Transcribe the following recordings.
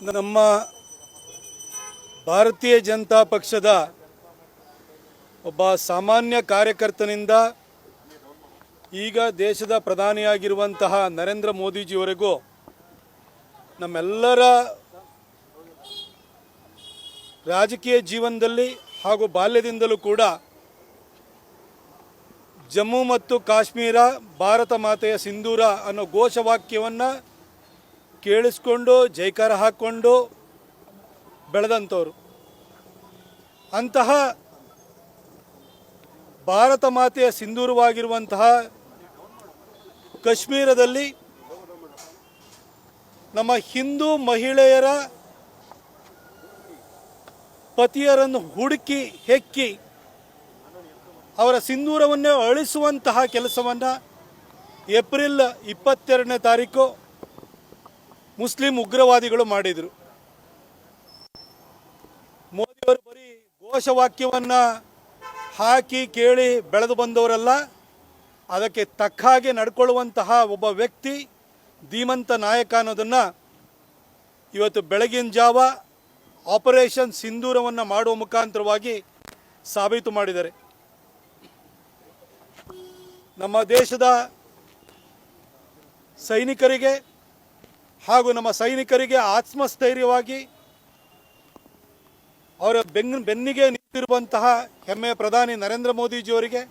ನಮ್ಮ ಭಾರತೀಯ ಜನತಾ ಪಕ್ಷದ ಒಬ್ಬ ಸಾಮಾನ್ಯ ಕಾರ್ಯಕರ್ತನಿಂದ ಈಗ ದೇಶದ ಪ್ರಧಾನಿಯಾಗಿರುವಂತಹ ನರೇಂದ್ರ ಮೋದಿಜಿಯವರೆಗೂ ನಮ್ಮೆಲ್ಲರ ರಾಜಕೀಯ ಜೀವನದಲ್ಲಿ ಹಾಗೂ ಬಾಲ್ಯದಿಂದಲೂ ಕೂಡ ಜಮ್ಮು ಮತ್ತು ಕಾಶ್ಮೀರ ಭಾರತ ಮಾತೆಯ ಸಿಂಧೂರ ಅನ್ನೋ ಘೋಷವಾಕ್ಯವನ್ನು ಕೇಳಿಸ್ಕೊಂಡು ಜೈಕಾರ ಹಾಕ್ಕೊಂಡು ಬೆಳೆದಂಥವ್ರು. ಅಂತಹ ಭಾರತ ಮಾತೆಯ ಸಿಂಧೂರವಾಗಿರುವಂತಹ ಕಾಶ್ಮೀರದಲ್ಲಿ ನಮ್ಮ ಹಿಂದೂ ಮಹಿಳೆಯರ ಪತಿಯರನ್ನು ಹುಡುಕಿ ಹೆಕ್ಕಿ ಅವರ ಸಿಂಧೂರವನ್ನೇ ಅಳಿಸುವಂತಹ ಕೆಲಸವನ್ನು ಏಪ್ರಿಲ್ ಇಪ್ಪತ್ತೆರಡನೇ ತಾರೀಕು ಮುಸ್ಲಿಂ ಉಗ್ರವಾದಿಗಳು ಮಾಡಿದರು. ಮೋದಿಯವರು ಬರೀ ಘೋಷವಾಕ್ಯವನ್ನು ಹಾಕಿ ಕೇಳಿ ಬೆಳೆದು ಬಂದವರಲ್ಲ, ಅದಕ್ಕೆ ತಕ್ಕ ಹಾಗೆ ನಡ್ಕೊಳ್ಳುವಂತಹ ಒಬ್ಬ ವ್ಯಕ್ತಿ ಧೀಮಂತ ನಾಯಕ ಅನ್ನೋದನ್ನು ಇವತ್ತು ಬೆಳಗಿನ ಜಾವ ಆಪರೇಷನ್ ಸಿಂಧೂರವನ್ನು ಮಾಡುವ ಮುಖಾಂತರವಾಗಿ ಸಾಬೀತು ಮಾಡಿದ್ದಾರೆ. ನಮ್ಮ ದೇಶದ ಸೈನಿಕರಿಗೆ ಹಾಗೂ ನಮ್ಮ ಸೈನಿಕರಿಗೆ ಆತ್ಮಸ್ಥೈರ್ಯವಾಗಿ ಅವರ ಬೆಂಗ್ ಬೆನ್ನಿಗೆ ನಿಂತಿರುವಂತಹ ಹೆಮ್ಮೆಯ ಪ್ರಧಾನಿ ನರೇಂದ್ರ ಮೋದಿಜಿಯವರಿಗೆ,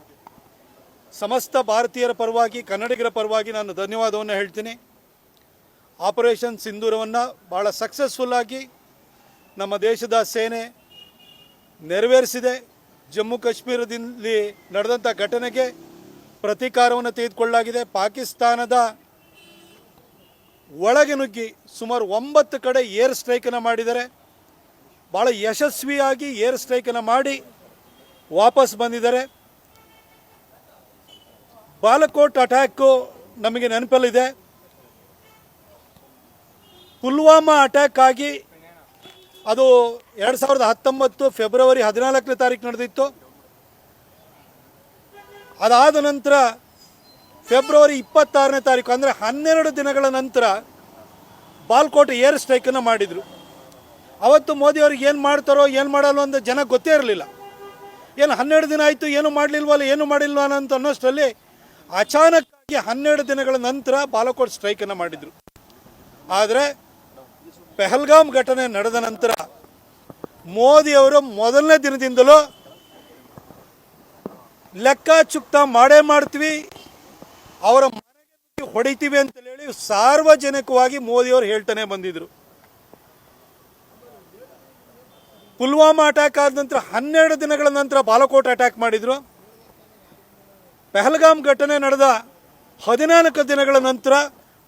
ಸಮಸ್ತ ಭಾರತೀಯರ ಪರವಾಗಿ, ಕನ್ನಡಿಗರ ಪರವಾಗಿ ನಾನು ಧನ್ಯವಾದವನ್ನು ಹೇಳ್ತೀನಿ. ಆಪರೇಷನ್ ಸಿಂಧೂರವನ್ನು ಭಾಳ ಸಕ್ಸಸ್ಫುಲ್ಲಾಗಿ ನಮ್ಮ ದೇಶದ ಸೇನೆ ನೆರವೇರಿಸಿದೆ. ಜಮ್ಮು ಕಾಶ್ಮೀರದಲ್ಲಿ ನಡೆದಂಥ ಘಟನೆಗೆ ಪ್ರತೀಕಾರವನ್ನು ತೆಗೆದುಕೊಳ್ಳಲಾಗಿದೆ. ಪಾಕಿಸ್ತಾನದ ಒಳಗೆ ನುಗ್ಗಿ ಸುಮಾರು ಒಂಬತ್ತು ಕಡೆ ಏರ್ ಸ್ಟ್ರೈಕನ್ನು ಮಾಡಿದ್ದಾರೆ. ಭಾಳ ಯಶಸ್ವಿಯಾಗಿ ಏರ್ ಸ್ಟ್ರೈಕನ್ನು ಮಾಡಿ ವಾಪಸ್ ಬಂದಿದ್ದಾರೆ. ಬಾಲಕೋಟ್ ಅಟ್ಯಾಕು ನಮಗೆ ನೆನಪಲ್ಲಿದೆ. ಪುಲ್ವಾಮಾ ಅಟ್ಯಾಕ್ ಆಗಿ ಅದು ಎರಡು ಸಾವಿರದ ಹತ್ತೊಂಬತ್ತು ಫೆಬ್ರವರಿ ಹದಿನಾಲ್ಕನೇ ತಾರೀಕು ನಡೆದಿತ್ತು. ಅದಾದ ನಂತರ ಫೆಬ್ರವರಿ ಇಪ್ಪತ್ತಾರನೇ ತಾರೀಕು, ಅಂದರೆ ಹನ್ನೆರಡು ದಿನಗಳ ನಂತರ ಬಾಲ್ಕೋಟ್ ಏರ್ ಸ್ಟ್ರೈಕನ್ನು ಮಾಡಿದರು. ಅವತ್ತು ಮೋದಿಯವ್ರಿಗೆ ಏನು ಮಾಡ್ತಾರೋ, ಏನು ಮಾಡಲ್ವೋ ಅಂತ ಜನ ಗೊತ್ತೇ ಇರಲಿಲ್ಲ. ಏನು ಹನ್ನೆರಡು ದಿನ ಆಯಿತು, ಏನು ಮಾಡಲಿಲ್ವಲ್ಲ, ಏನು ಮಾಡಿಲ್ವ ಅಂತ ಅನ್ನೋಷ್ಟರಲ್ಲಿ ಅಚಾನಕ್ಕಾಗಿ ಹನ್ನೆರಡು ದಿನಗಳ ನಂತರ ಬಾಲಕೋಟ್ ಸ್ಟ್ರೈಕನ್ನು ಮಾಡಿದರು. ಆದರೆ ಪೆಹಲ್ಗಾಮ್ ಘಟನೆ ನಡೆದ ನಂತರ ಮೋದಿಯವರು ಮೊದಲನೇ ದಿನದಿಂದಲೂ ಲೆಕ್ಕ ಚುಕ್ತ ಮಾಡೇ ಮಾಡ್ತೀವಿ ಅವರ ಮನೆಗೆ ಹೊಡಿತೀವಿ ಅಂತ ಹೇಳಿ ಸಾರ್ವಜನಿಕವಾಗಿ ಮೋದಿಯವರು ಹೇಳ್ತಾನೆ ಬಂದಿದ್ರು. ಪುಲ್ವಾಮಾ ಅಟ್ಯಾಕ್ ಆದ ನಂತರ ಹನ್ನೆರಡು ದಿನಗಳ ನಂತರ ಬಾಲಕೋಟ್ ಅಟ್ಯಾಕ್ ಮಾಡಿದ್ರು. ಪೆಹಲ್ಗಾಮ್ ಘಟನೆ ನಡೆದ ಹದಿನಾಲ್ಕು ದಿನಗಳ ನಂತರ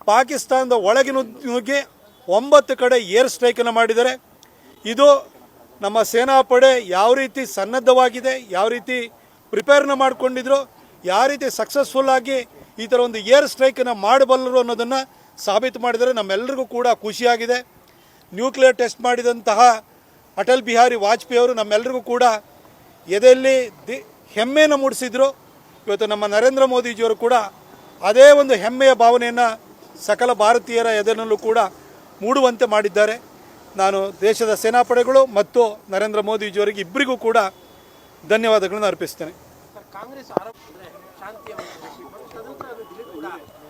ಪಾಕಿಸ್ತಾನದ ಒಳಗಿನ ನುಗ್- ನುಗ್ಗಿ ಒಂಬತ್ತು ಕಡೆ ಏರ್ ಸ್ಟ್ರೈಕನ್ನು ಮಾಡಿದ್ದಾರೆ. ಇದು ನಮ್ಮ ಸೇನಾಪಡೆ ಯಾವ ರೀತಿ ಸನ್ನದ್ಧವಾಗಿದೆ, ಯಾವ ರೀತಿ ಪ್ರಿಪೇರ್ನ ಮಾಡಿಕೊಂಡಿದ್ರು, ಯಾವ ರೀತಿ ಸಕ್ಸಸ್ಫುಲ್ ಆಗಿ ಈ ಥರ ಒಂದು ಏರ್ ಸ್ಟ್ರೈಕನ್ನು ಮಾಡಬಲ್ಲರು ಅನ್ನೋದನ್ನು ಸಾಬೀತು ಮಾಡಿದರೆ ನಮ್ಮೆಲ್ಲರಿಗೂ ಕೂಡ ಖುಷಿಯಾಗಿದೆ. ನ್ಯೂಕ್ಲಿಯರ್ ಟೆಸ್ಟ್ ಮಾಡಿದಂತಹ ಅಟಲ್ ಬಿಹಾರಿ ವಾಜಪೇಯಿ ಅವರು ನಮ್ಮೆಲ್ಲರಿಗೂ ಕೂಡ ಎದೆಯಲ್ಲಿ ದಿ ಹೆಮ್ಮೆಯನ್ನು ಮೂಡಿಸಿದ್ರು. ಇವತ್ತು ನಮ್ಮ ನರೇಂದ್ರ ಮೋದಿಜಿಯವರು ಕೂಡ ಅದೇ ಒಂದು ಹೆಮ್ಮೆಯ ಭಾವನೆಯನ್ನು ಸಕಲ ಭಾರತೀಯರ ಎದೆನಲ್ಲೂ ಕೂಡ ಮೂಡುವಂತೆ ಮಾಡಿದ್ದಾರೆ. ನಾನು ದೇಶದ ಸೇನಾಪಡೆಗಳು ಮತ್ತು ನರೇಂದ್ರ ಮೋದಿಜಿಯವರಿಗೆ ಇಬ್ಬರಿಗೂ ಕೂಡ ಧನ್ಯವಾದಗಳನ್ನು ಅರ್ಪಿಸ್ತೇನೆ. ಕಾಂಗ್ರೆಸ್ ಆರೋಪ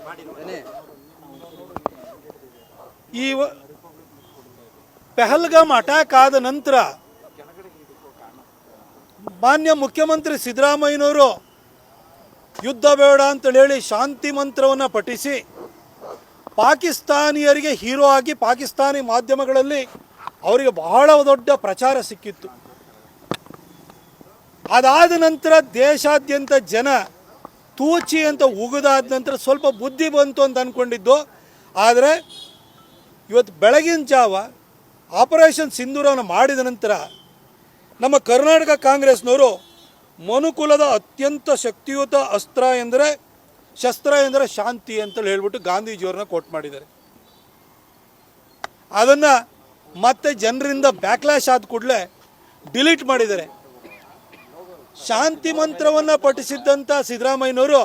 ಮಾಡಿದ್ದಾರೆ ಈ ಪೆಹಲ್ಗಾಮ್ ಅಟ್ಯಾಕ್ ಆದ ನಂತರ ಮಾನ್ಯ ಮುಖ್ಯಮಂತ್ರಿ ಸಿದ್ದರಾಮಯ್ಯನವರು ಯುದ್ಧ ಬೇಡ ಅಂತೇಳಿ ಹೇಳಿ ಶಾಂತಿ ಮಂತ್ರವನ್ನು ಪಠಿಸಿ ಪಾಕಿಸ್ತಾನಿಯರಿಗೆ ಹೀರೋ ಆಗಿ ಪಾಕಿಸ್ತಾನಿ ಮಾಧ್ಯಮಗಳಲ್ಲಿ ಅವರಿಗೆ ಬಹಳ ದೊಡ್ಡ ಪ್ರಚಾರ ಸಿಕ್ಕಿತ್ತು. ಅದಾದ ನಂತರ ದೇಶಾದ್ಯಂತ ಜನ ತೂಚಿ ಅಂತ ಉಗಿದಾದ ನಂತರ ಸ್ವಲ್ಪ ಬುದ್ಧಿ ಬಂತು ಅಂತ ಅಂದ್ಕೊಂಡಿದ್ದು ಆದರೆ ಇವತ್ತು ಬೆಳಗಿನ ಜಾವ ಆಪರೇಷನ್ ಸಿಂಧೂರವನ್ನು ಮಾಡಿದ ನಂತರ ನಮ್ಮ ಕರ್ನಾಟಕ ಕಾಂಗ್ರೆಸ್ನವರು ಮನುಕುಲದ ಅತ್ಯಂತ ಶಕ್ತಿಯುತ ಅಸ್ತ್ರ ಎಂದರೆ ಶಸ್ತ್ರ ಎಂದರೆ ಶಾಂತಿ ಅಂತೇಳಿ ಹೇಳ್ಬಿಟ್ಟು ಗಾಂಧೀಜಿಯವ್ರನ್ನ ಕೋಟ್ ಮಾಡಿದ್ದಾರೆ. ಅದನ್ನು ಮತ್ತೆ ಜನರಿಂದ ಬ್ಯಾಕ್ಲ್ಯಾಶ್ ಆದ ಕೂಡಲೇ ಡಿಲೀಟ್ ಮಾಡಿದ್ದಾರೆ. ಶಾಂತಿ ಮಂತ್ರವನ್ನು ಪಠಿಸಿದ್ದಂಥ ಸಿದ್ದರಾಮಯ್ಯನವರು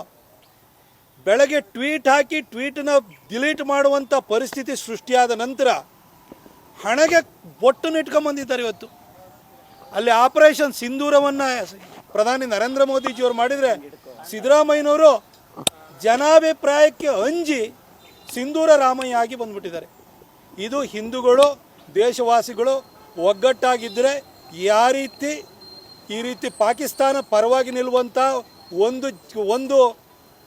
ಬೆಳಗ್ಗೆ ಟ್ವೀಟ್ ಹಾಕಿ ಟ್ವೀಟನ್ನ ಡಿಲೀಟ್ ಮಾಡುವಂಥ ಪರಿಸ್ಥಿತಿ ಸೃಷ್ಟಿಯಾದ ನಂತರ ಹಣೆಗೆ ಬೊಟ್ಟನ್ನು ಇಟ್ಕೊಂಬಂದಿದ್ದಾರೆ ಇವತ್ತು. ಅಲ್ಲಿ ಆಪರೇಷನ್ ಸಿಂಧೂರವನ್ನು ಪ್ರಧಾನಿ ನರೇಂದ್ರ ಮೋದಿಜಿಯವರು ಮಾಡಿದರೆ ಸಿದ್ದರಾಮಯ್ಯನವರು ಜನಾಭಿಪ್ರಾಯಕ್ಕೆ ಅಂಜಿ ಸಿಂಧೂರ ರಾಮಯ್ಯ ಆಗಿ ಬಂದ್ಬಿಟ್ಟಿದ್ದಾರೆ. ಇದು ಹಿಂದೂಗಳು, ದೇಶವಾಸಿಗಳು ಒಗ್ಗಟ್ಟಾಗಿದ್ದರೆ ಯಾವ ರೀತಿ ಈ ರೀತಿ ಪಾಕಿಸ್ತಾನ ಪರವಾಗಿ ನಿಲ್ಲುವಂಥ ಒಂದು ಒಂದು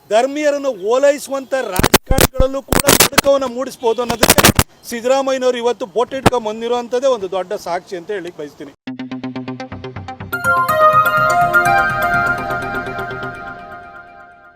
ಧರ್ಮೀಯರನ್ನು ಓಲೈಸುವಂಥ ರಾಜಕಾರಣಿಗಳಲ್ಲೂ ಕೂಡ ಬದುಕವನ್ನು ಮೂಡಿಸ್ಬೋದು ಅನ್ನೋದಕ್ಕೆ ಸಿದ್ದರಾಮಯ್ಯನವರು ಇವತ್ತು ಬೊಟ್ಟಿಟ್ಕೊಂಡು ಬಂದಿರುವಂಥದ್ದೇ ಒಂದು ದೊಡ್ಡ ಸಾಕ್ಷಿ ಅಂತ ಹೇಳಿ ಬಯಸ್ತೀನಿ.